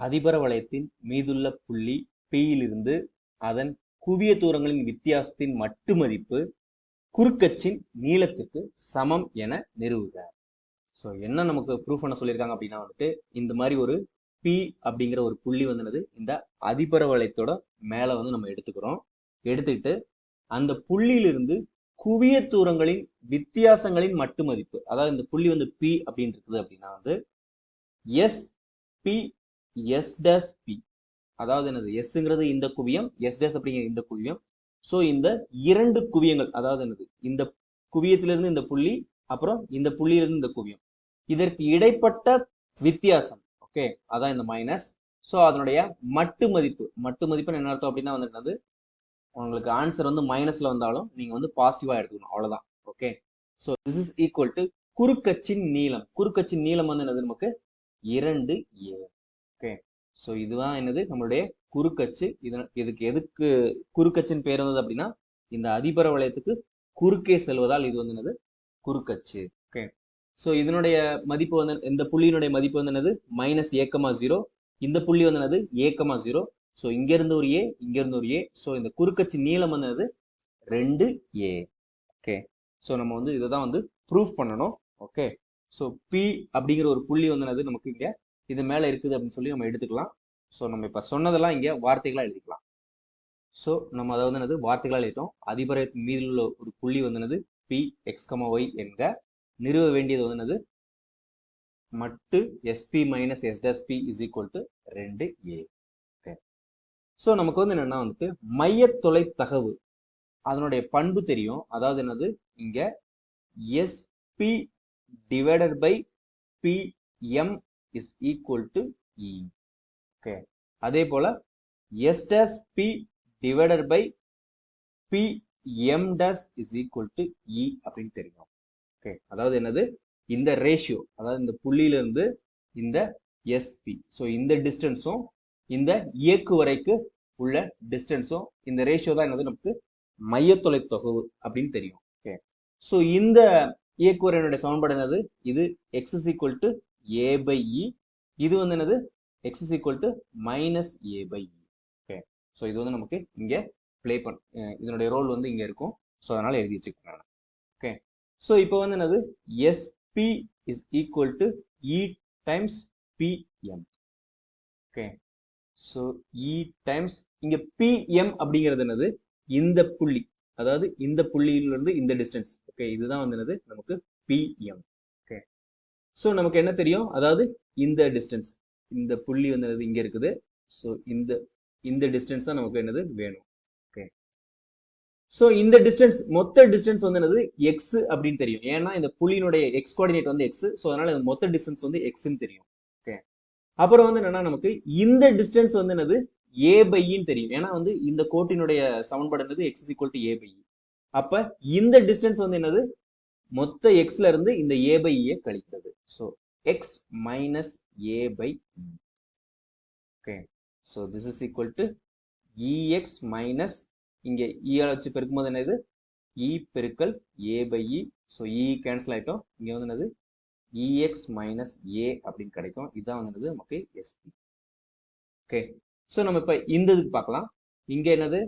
அதிபர வளையத்தின் மீதுள்ள புள்ளி பியிலிருந்து அதன் குவிய தூரங்களின் வித்தியாசத்தின் மட்டு மதிப்பு குறுக்கச்சின் நீளத்துக்கு சமம் என நிறுவுக ஸோ என்ன நமக்கு ப்ரூஃப் பண்ண சொல்லியிருக்காங்க அப்படின்னா வந்துட்டு இந்த மாதிரி ஒரு பி அப்படிங்கிற ஒரு புள்ளி வந்து இந்த அதிபர வளையத்தோட மேலே வந்து நம்ம எடுத்துக்கிறோம். எடுத்துக்கிட்டு அந்த புள்ளியிலிருந்து குவிய தூரங்களின் வித்தியாசங்களின் மட்டு மதிப்பு அதாவது இந்த புள்ளி வந்து பி அப்படின்னு இருக்குது அப்படின்னா வந்து S P S dash P அதாவது என்னது? எஸ்ங்கிறது இந்த குவியம் எஸ் டேஸ் அப்படிங்கிற இந்த குவியம். ஸோ இந்த இரண்டு குவியங்கள் அதாவது என்னது? இந்த குவியத்திலிருந்து இந்த புள்ளி அப்புறம் இந்த புள்ளியிலிருந்து இந்த குவியம். இதற்கு இடைப்பட்ட வித்தியாசம் ஓகே அதான் இந்த மைனஸ் ஸோ அதனுடைய மட்டு மதிப்பு. மட்டு மதிப்பு என்ன அர்த்தம் அப்படின்னா வந்து என்னது உங்களுக்கு ஆன்சர் வந்து மைனஸ்ல வந்தாலும் நீங்க வந்து பாசிட்டிவா எடுத்துக்கணும். அவ்வளவுதான் okay so this is equal to குறுக்கச்சின் நீளம். குறுக்கச்சின் நீளம் வந்து என்னது நமக்கு? இரண்டு ஏ ஓகே. ஸோ இதுதான் என்னது? நம்மளுடைய குறுக்கச்சு. இது இதுக்கு எதுக்கு குறுக்கச்சின் பேர் வந்தது அப்படின்னா இந்த அதிபர வளையத்துக்கு குறுக்கே செல்வதால் இது வந்து என்னது? குறுக்கச்சு. ஓகே. ஸோ இதனுடைய மதிப்பு வந்து இந்த புள்ளியினுடைய மதிப்பு வந்து என்னது? மைனஸ் ஏக்கமா ஜீரோ. இந்த புள்ளி வந்து என்னது? ஏக்கமா ஜீரோ. ஸோ இங்கிருந்து ஒரு ஏ இங்க இருந்து ஒரு ஏ. ஸோ இந்த குறுக்கச்சு நீளம் வந்து என்னது? ரெண்டு ஏ. ஓகே. ஸோ நம்ம வந்து இதை தான் வந்து ப்ரூஃப் பண்ணணும். ஓகே. ஸோ பி அப்படிங்கிற ஒரு புள்ளி வந்து என்னது? நமக்கு இங்கே இது மேல இருக்குது அப்படின்னு சொல்லி நம்ம எடுத்துக்கலாம். ஸோ நம்ம இப்ப சொன்னதெல்லாம் இங்க வார்த்தைகளா எழுதிக்கலாம். ஸோ நம்ம அதை வந்து என்னது? வார்த்தைகளா எழுதிட்டோம். அதிபரை மீதில் உள்ள ஒரு புள்ளி வந்து என்னது? பி எக்ஸ்கமா ஒய் என்க நிறுவ வேண்டியது வந்து என்னது? மட்டு SP minus S dash P P is equal to ரெண்டு ஏ ஓகே ஸோ நமக்கு வந்து என்னன்னா வந்துட்டு மையத்தொலை தகவு. அதனுடைய பண்பு தெரியும். அதாவது என்னது? இங்க SP divided by P M is equal to E okay அதே போல S dash P divided by P M dash is equal to E அப்படின்னு தெரியும். ஓகே அதாவது என்னது? இந்த ரேஷியோ அதாவது இந்த புள்ளியிலிருந்து இந்த எஸ்பி ஸோ இந்த டிஸ்டன்ஸும் இந்த இயக்கு வரைக்கு உள்ள டிஸ்டன்ஸும் இந்த ரேஷியோ தான் என்னது? நமக்கு மையத்தொலை தொகவு அப்படின்னு தெரியும். ஓகே ஸோ இந்த இயக்குவரையினுடைய சமன்பாடு என்னது? இது X is equal to A by E இது வந்து என்னது? X is equal to minus A by E okay so இது வந்து நமக்கு இங்கே ப்ளே பண் இதனுடைய ரோல் வந்து இங்கே இருக்கும். ஸோ அதனால் எழுதி வச்சுக்கிறேன் ஓகே ஸோ இப்போ வந்து என்னது? SP is equal to E times PM okay so E times இங்கே பிஎம் அப்படிங்கிறது என்னது? இந்த புள்ளி. அதாவது இந்த புள்ளியிலிருந்து இந்த டிஸ்டன்ஸ் ஓகே இதுதான் வந்து என்னது? நமக்கு பிஎம் ஸோ நமக்கு என்ன தெரியும்? அதாவது இந்த டிஸ்டன்ஸ் இந்த புள்ளி வந்து என்னது? இருக்குது. ஸோ இந்த இந்த டிஸ்டன்ஸ் தான் நமக்கு என்னது? வேணும். ஓகே ஸோ இந்த டிஸ்டன்ஸ் மொத்த டிஸ்டன்ஸ் வந்து என்னது? எக்ஸ் அப்படின்னு தெரியும். ஏன்னா இந்த புள்ளியினுடைய எக்ஸ் கோஆர்டினேட் வந்து எக்ஸ் ஸோ அதனால இந்த மொத்த டிஸ்டன்ஸ் வந்து எக்ஸ்ன்னு தெரியும். ஓகே அப்புறம் வந்து என்னன்னா நமக்கு இந்த டிஸ்டன்ஸ் வந்து என்னது? ஏ பைன்னு e தெரியும். ஏன்னா வந்து இந்த கோட்டினுடைய சமன்பாடு என்னது? X equal to A by அப்ப இந்த டிஸ்டன்ஸ் வந்து என்னது? மொத்த எக்ஸ்ல இருந்து இந்த ஏ பை ஏ கழிக்கிறது. So X minus A by okay so this is equal to EX minus இங்கே இஆர் வச்சு பெருக்கும் போது என்னது? இ பெருக்கல் A by E e. So E e cancel ஆகிட்டோம் இங்கே வந்து என்னது? இஎக்ஸ் மைனஸ் ஏ அப்படின்னு கிடைக்கும். இதுதான் வந்து என்னது? நமக்கு எஸ்பி ஓகே ஸோ நம்ம இப்போ இந்த இதுக்கு பார்க்கலாம். இங்கே என்னது?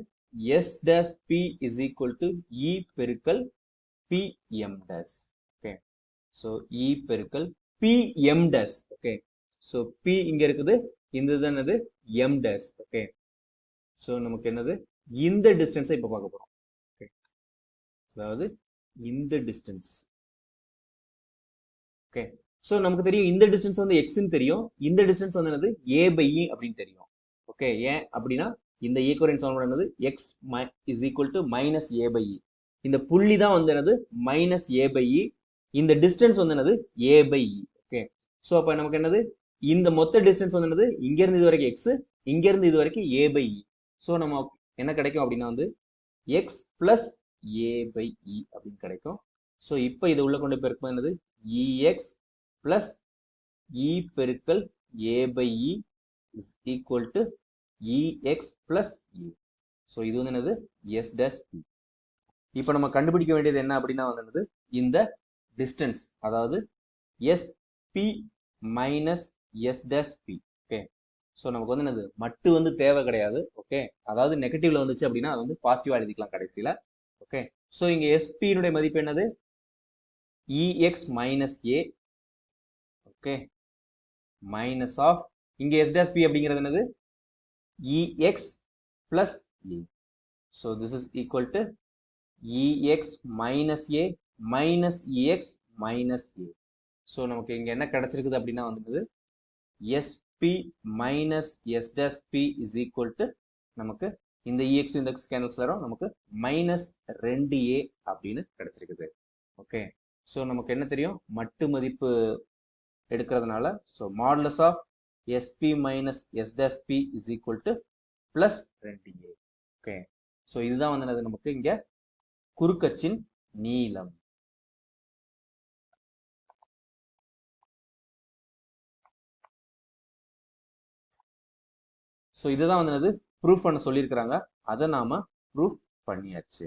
S dash P is equal to E பெருக்கல் பிஎம்டஸ் ஓகே ஸோ இ பெருக்கல் பிஎம்டஸ் ஓகே ஸோ பி இங்கே இருக்குது இந்த இது என்னது? எம்டஸ் ஓகே ஸோ நமக்கு என்னது? இந்த டிஸ்டன்ஸை இப்போ பார்க்க போகிறோம் ஓகே அதாவது இந்த டிஸ்டன்ஸ் ஓகே ஸோ நமக்கு தெரியும் இந்த டிஸ்டன்ஸ் வந்து எக்ஸ்ன்னு தெரியும். இந்த டிஸ்டன்ஸ் வந்து என்னது? ஏ பை இ அப்படின்னு தெரியும் ஓகே ஏன் அப்படின்னா இந்த ஈக்குவரன் சமன்பாடு என்னது? X my is equal to minus A by E இந்த புள்ளி தான் வந்து என்னது? மைனஸ் ஏ பை இ இந்த டிஸ்டன்ஸ் வந்து என்னது? A by E okay so அப்போ நமக்கு என்னது? இந்த மொத்த டிஸ்டன்ஸ் வந்து என்னது? இங்கேருந்து இது வரைக்கும் எக்ஸ் இங்கேருந்து இது வரைக்கும் ஏ பை இ ஸோ நம்ம என்ன கிடைக்கும் அப்படின்னா வந்து X plus A by E அப்படின்னு கிடைக்கும். ஸோ இப்போ இது உள்ள கொண்டு போயிருக்கும் என்னது? இஎக்ஸ் பிளஸ் இ பெருக்கல் A by E is equal to EX plus E so இது வந்து என்னது? எஸ் டேஸ் பி இப்போ நம்ம கண்டுபிடிக்க வேண்டியது என்ன அப்படின்னா வந்து என்னது? இந்த டிஸ்டன்ஸ் அதாவது SP minus S dash P okay so நமக்கு வந்து என்னது? மட்டு வந்து தேவை கிடையாது ஓகே அதாவது நெகட்டிவ்ல வந்துச்சு அப்படின்னா அது வந்து பாசிட்டிவா எழுதிக்கலாம் கடைசியில ஓகே ஸோ இங்க எஸ்பியினுடைய மதிப்பு என்னது? EX minus A okay minus of இங்க எஸ் டேஸ் பி அப்படிங்கிறது என்னது? EX plus A so this is equal to EX minus A minus EX minus A so நமக்கு இங்கே என்ன கிடச்சிருக்குது அப்படின்னா வந்து SP minus S dash P is equal to நமக்கு இந்த இஎக்ஸ் இந்த எக்ஸ் கேன்சல் வரும். நமக்கு மைனஸ் ரெண்டு ஏ அப்படின்னு கிடச்சிருக்குது. ஓகே ஸோ நமக்கு என்ன தெரியும்? மட்டு மதிப்பு எடுக்கிறதுனால so modulus of SP minus S dash P is equal to plus ரெண்டு ஏ ஓகே ஸோ இதுதான் வந்து நமக்கு இங்கே குறுக்கச்சின் நீளம். ஸோ இதுதான் வந்து என்னது? ப்ரூஃப் பண்ண சொல்லியிருக்கிறாங்க. அதை நாம ப்ரூஃப் பண்ணியாச்சு.